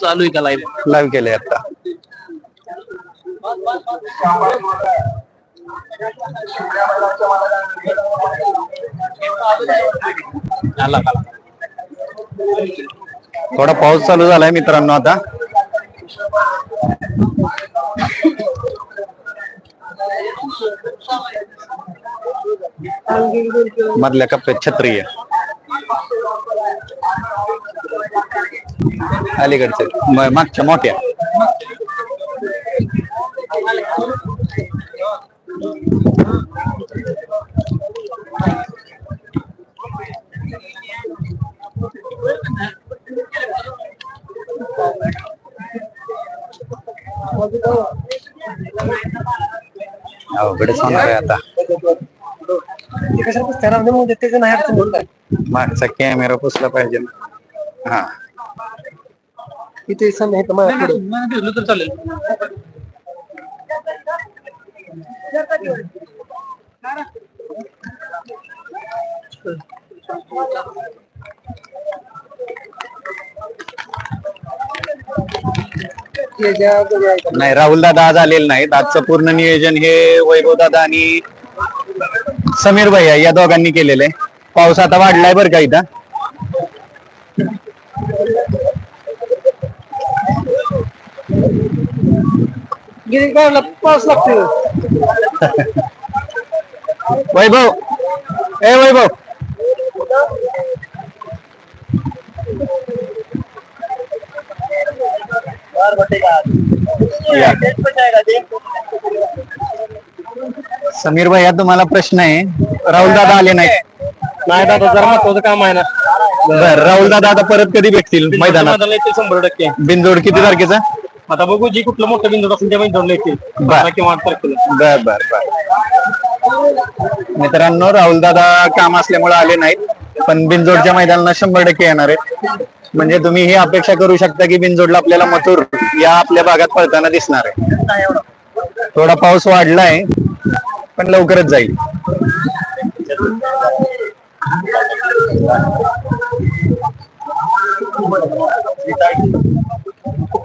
चालू आहे का लाईव्ह लाईव्ह केलंय आता. थोडा पाऊस चालू झालाय मित्रांनो आता. मधल्या कप्प्यात छत्री आहे. अलीकडचे मागच्या मोठ्या. अवघडच होणार आहे आता. मागचा कॅमेरा पुसला पाहिजे ना. हा. किती आहे? घेतलं तर चालेल. नाही राहुल दादा आज आलेले नाहीत. आजचं पूर्ण नियोजन हे वैभव दादा आणि समीर भैया या दोघांनी केलेलं आहे. पाऊस आता वाढलाय बरं का इथं? गिरीगावला पाऊस लागतो. वैभव. ए वैभव. या. समीर भैया तुम्हाला प्रश्न आहे. राहुल दादा आले नाहीत. नाही दादा जरा महत्वाचं काम आहे ना. बर राहुल दादा आता परत कधी भेटतील मैदानात? मैदानाला येतील शंभर टक्के. बिनजोड किती तारखेचा? आता बघू जी कुठलं मोठं बिंदू असेल त्या मैदानाला येतील. बर. बारा किंवा आठ तारखेला बर बर बर. मित्रांनो राहुल दादा काम असल्यामुळे आले नाहीत पण बिनजोडच्या मैदानाला शंभर टक्के येणार आहेत. म्हणजे तुम्ही ही अपेक्षा करू शकता की बिनजोडला आपल्याला मथुर या आपल्या भागात पळताना दिसणार आहे. थोडा पाऊस वाढलाय पण लवकरच जाईल.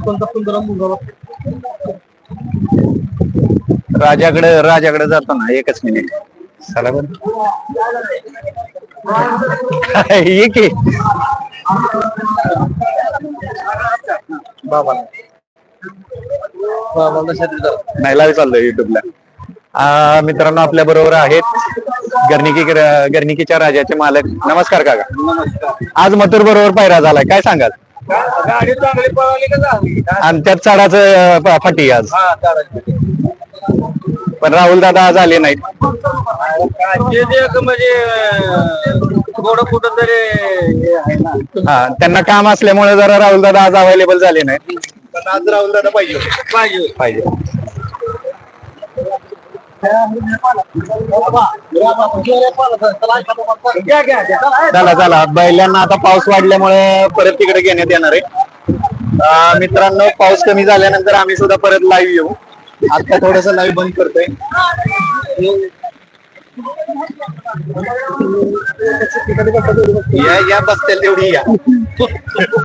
कोणता सुंदर मुंगा राजाकडे राजाकडे जातो ना एकच मिनिट की? बाबा बाबाला चाललोय युट्यूबला. आ, मित्रांनो आपल्या बरोबर आहेत गर्निकी गर्निकीच्या राजाचे मालक. नमस्कार काका. नमस्कार. आज मथुर बरोबर पायरा झालाय. काय सांगाल? गाडी चांगली पळाली का झाली? आणि त्यात चढाचं फाटी आज. हा पण राहुल दादा आज आले नाहीत. म्हणजे थोडं कुठं तरी हे आहे ना. हा त्यांना काम असल्यामुळे जरा राहुल दादा आज अवेलेबल झाले नाही पण आज राहुल दादा पाहिजे पाहिजे पाहिजे. घ्या घ्या घ्या. चला चला. बैलांना आता पाऊस वाढल्यामुळे परत तिकडे घेण्यात येणार आहे. अं, मित्रांनो पाऊस कमी झाल्यानंतर आम्ही सुद्धा परत लाईव्ह येऊ. आता थोडस लाईव्ह बंद करतोय. या या बसतील तेवढी या.